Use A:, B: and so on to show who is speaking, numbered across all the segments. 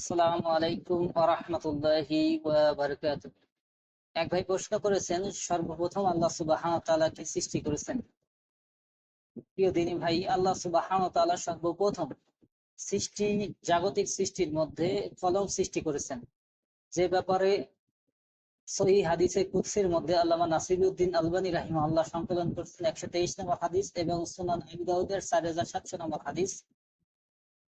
A: আসসালামু আলাইকুম এক ভাই প্রশ্ন করেছেন, সর্বপ্রথম আল্লাহ তাআলাকে সৃষ্টি করেছেন? প্রিয় দিনী ভাই, আল্লাহ তাআলা সর্বপ্রথম সৃষ্টি, জাগতিক সৃষ্টির মধ্যে কলম সৃষ্টি করেছেন। যে ব্যাপারে সহি হাদিসে কুৎসির মধ্যে আল্লামা নাসিরুদ্দিন আলবানী রাহিমাহুল্লাহ সংকলন করেছেন একশো তেইশ নম্বর হাদিস এবং সুনান আবু চার হাজার সাতশো নম্বর হাদিস।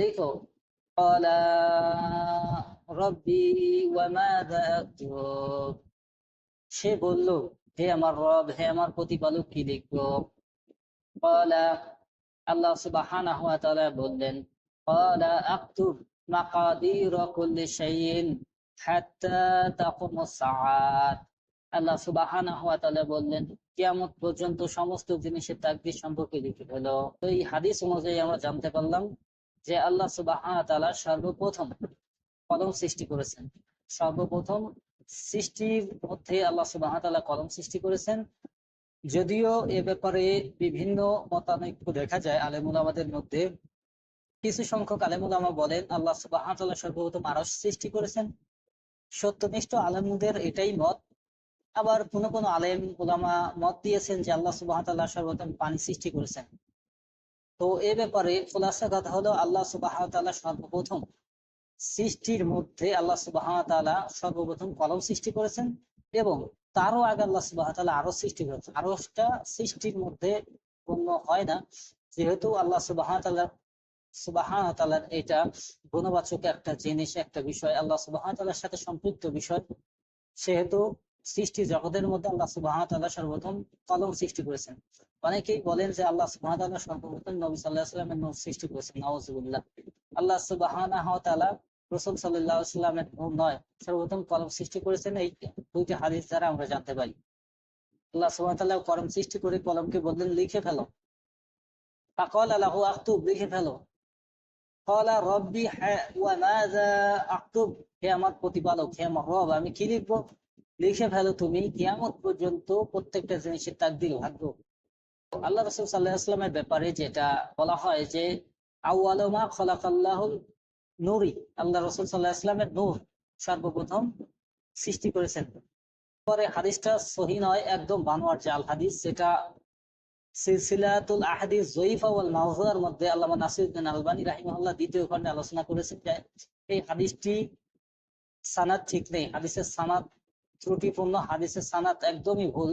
A: লিখো قال ربي وماذا أكتب সে বলল হে আমার রব হে আমার প্রতিপালক কি লিখব قال আল্লাহ সুবহানাহু ওয়া তাআলা বললেন قال اكتب مقادير كل شيء حتى تقوم الساعات আল্লাহ সুবহানাহু ওয়া তাআলা বললেন কিয়ামত পর্যন্ত সমস্ত জিনিসের তাকদীর সম্পর্কে লিখে ফেলো তো এই হাদিস অনুযায়ী আমরা জানতে পারলাম যে আল্লাহ সুবাহ সর্বপ্রথম কলম সৃষ্টি করেছেন। সর্বপ্রথম সৃষ্টির মধ্যে আল্লাহ সুবাহ কলম সৃষ্টি করেছেন। যদিও এ ব্যাপারে বিভিন্ন মতানৈক্য দেখা যায় আলেমুল আমাদের মধ্যে। কিছু সংখ্যক আলেমুল আমা বলেন, আল্লাহ সুবাহ সর্বপ্রথম আরস সৃষ্টি করেছেন। সত্যনিষ্ঠ আলেমুদের এটাই মত। আবার কোন কোন আলেম ওলামা মত দিয়েছেন যে আল্লাহ সুবাহ সর্বপ্রথম পানি সৃষ্টি করেছেন। তো এ ব্যাপারে খোলাসা কথা হলো আল্লাহ সুবাহ সর্বপ্রথম সৃষ্টির মধ্যে আল্লাহ সুবাহ সর্বপ্রথম কলম সৃষ্টি করেছেন এবং তারও আগে আল্লাহ সুবাহ আরও সৃষ্টি করেছেন। আরোটা সৃষ্টির মধ্যে গণ্য হয় না। যেহেতু আল্লাহ সুবাহ সুবাহ এটা গুণবাচক একটা জিনিস, একটা বিষয়। আল্লাহ সুবাহ সাথে সম্পৃক্ত বিষয়। সেহেতু সৃষ্টি জগতের মধ্যে আল্লাহ সুবাহ সর্বপ্রথম কলম সৃষ্টি করেছেন। অনেকেই বলেন যে আল্লাহ সুবাহ সর্বপ্রথম নবী সাল্লাহ সাল্লামের নূর সৃষ্টি করেছেন নওয়াজুল্লাহ আল্লাহ সুবাহ রসুল সাল্লাহ সাল্লামের নূর নয়, সর্বপ্রথম কলম সৃষ্টি করেছেন এই দুইটি হাদিস দ্বারা আমরা জানতে পারি। আল্লাহ সুবাহ কলম সৃষ্টি করে কলমকে বললেন লিখে ফেলো। ফাকল আল্লাহ আক্তুব, লিখে ফেলো। কলা রব্বি আক্তুব, হে আমার প্রতিপালক, হে আমার রব, আমি কি লিখব? লিখে ফেলো তুমি, কিয়ামত পর্যন্ত প্রত্যেকটা জিনিসের তাক তাকদির ভাগ্য। আল্লাহ রসুল সাল্লাহামের ব্যাপারে যেটা বলা হয় যে আউআলমা খলাকাল্লাহুল নুরি, আল্লাহ রসুল সাল্লাহ ইসলামের নূর সর্বপ্রথম সৃষ্টি করেছেন। পরে হাদিসটা সহি নয়, একদম বানোয়ার জাল হাদিস যেটা সিলসিলাতুল আহাদিস জয়ীফা ওয়াল মাওজার মধ্যে আল্লামা নাসিরুদ্দিন আলবানী রাহিমাহুল্লাহ দ্বিতীয় খণ্ডে আলোচনা করেছেন যে, এই হাদিসটি সানাদ ঠিক নেই, হাদিসের সানাদ ত্রুটিপূর্ণ, হাদিসের সানাত একদমই ভুল।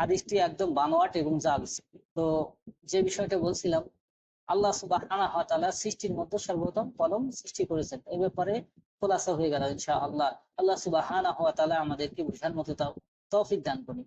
A: হাদিসটি একদম বানোয়াট এবং জালস তো যে বিষয়টা বলছিলাম, আল্লাহ সুবাহ সৃষ্টির মধ্যে সর্বপ্রথম কলম সৃষ্টি করেছেন। এ ব্যাপারে খোলাসা হয়ে গেল ইনশা আল্লাহ আল্লাহ সুবাহ আমাদেরকে বুঝার মতো তাও তৌফিক দান করি